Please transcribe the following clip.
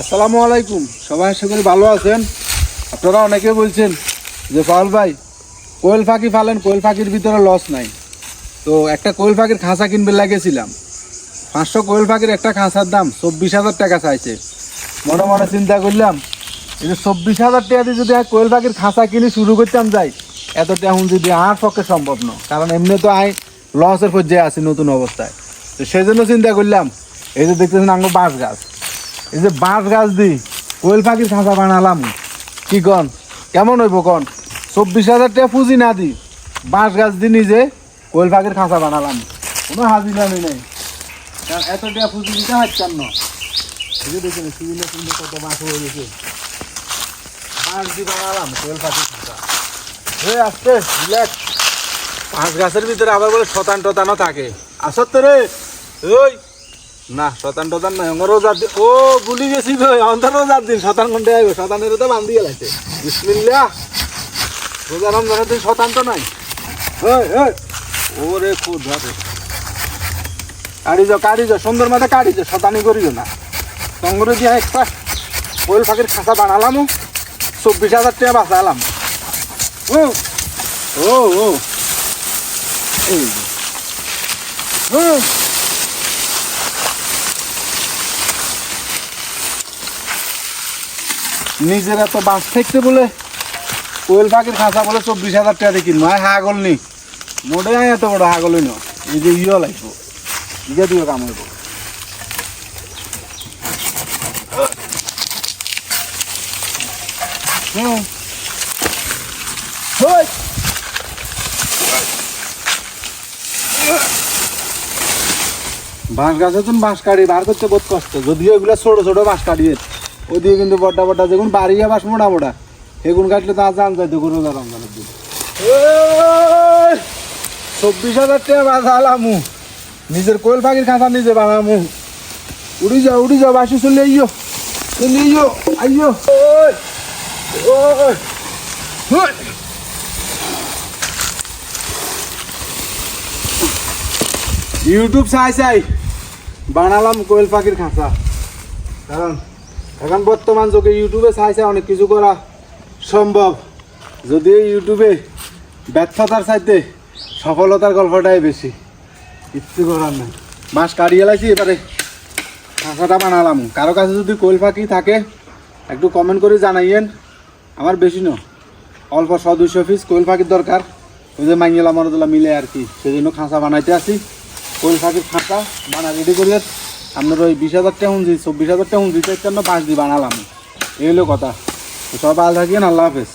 আসসালামু আলাইকুম। সবাই আশা করি ভালো আছেন। আপনারা অনেকে বলছেন যে পাওয়াল ভাই, কোয়েল পাখি ফালেন কোয়েল পাখির ভিতরে লস নাই। তো একটা কোয়েল পাখির খাঁচা কিনবে লাগেছিলাম। পাঁচশো কোয়েল পাখির একটা খাঁচার দাম চব্বিশ হাজার টাকা চাইছে। মনে মনে চিন্তা করলাম, এই যে চব্বিশ হাজার টাকা দিয়ে যদি কোয়েল পাখির খাঁচা কিনে শুরু করতাম যাই এত এখন যদি আর পক্ষে সম্ভব না। কারণ এমনি তো আই লসের পর্যায়ে আছি নতুন অবস্থায়। তো সেই জন্য চিন্তা করলাম, এই যে দেখতেছেন আঙ্গ বাঁশ গাছ। এই যে বাঁশ গাছ দি, কোয়েল পাখির খাঁচা বানালাম। কি কন? কেমন হইব কন? চব্বিশ হাজার টাকা পুঁজি না দি, বাঁশ গাছ দি নিজে কোয়েল পাখির খাঁচা বানালাম। কোনো হাজিরামি নেই। কারণ এত টাকা পুঁজি দিতে পারতাম না হয়ে দি বানালাম কোয়েল পাখির খাঁচা। হে আসতে বাঁশ গাছের ভিতরে আবার বলে শতান টতানো থাকে। আসত রে? ওই না, শতান টতান নাই আমার রোজার দিন ও, ভুলি গেছি ভাই অন্তর রোজার দিন, শতান ঘণ্টা আইব, শতানের তো বান্ধি গেলাইছে। বিসমিল্লা রোজা রমজানের দিন শতান তো নাই। ওরে খুব ধরে কাড়ি যাও কাড়ি যাও সুন্দর মাথা কাড়ি যাও শতানি করিও না। সঙ্গরে দিয়ে একটা কোয়েল পাখির খাঁচা বানালাম চব্বিশ হাজার টাকা বাঁচালাম। ও ও ও। এই যে। ও নিজের এত বাঁশ থাকতে বলে কোয়েল পাখির খাঁচা বলে চব্বিশ হাজার টাকা কিনবো। আয় হাগল নি। মোটে এত বড় হাগলই ন এই যে ইয়ে লাগবো। ইয়ে দিয়ে কাম হইব। হই। বাঁশ গাছে তুমি বাঁশ কাটি, বার করতে বহুত কষ্ট। যদিও এগুলো ছোট ছোট বাঁশ কাটিয়ে ওদিকে কিন্তু বড্ডা বড্ডা যেগুন বাড়িয়ে বাঁশ মোটা মোটা সেগুন কাটলে তো জান যায় দেখুন রমজানের দিন চব্বিশ হাজার টাকা বাঁচালামু নিজের কোয়েল পাখির খাঁচা নিজে বানামু। উড়ি যাও উড়ি যাও, বাসি চলে আইয়ো। চলে আইয়ো আইয়ো। ইউটিউব চাই চাই। বানালাম কোয়েল পাখির খাঁচা। কারণ এখন বর্তমান যুগে ইউটিউবে চাই চাই অনেক কিছু করা সম্ভব। যদি ইউটিউবে ব্যর্থতার চাইতে সফলতার গল্পটাই বেশি। কিচ্ছু করার নেই। মাস কাটিয়ে লাগছি এবারে। খাঁচাটা বানালাম। কারও কাছে যদি কোয়েল পাখি থাকে, একটু কমেন্ট করে জানাইয়েন। আমার বেশি না অল্প শ দুইশো পিস কোয়েল পাখির দরকার। ওই যে মাইঙ্গেলা মরদুল্লা মিলে আর কি। সেই জন্য খাঁচা বানাইতে আসি। কোয়েল পাখির খাঁচা বানা রেডি করি আপনার ওই বিশ হাজার টাকা হুঁজি চব্বিশ হাজার টাকা হুঁজি চার বাঁশ দিয়ে বানালাম। এই হলো কথা। সব ভালো থাকেন, আল্লাহ হাফেজ।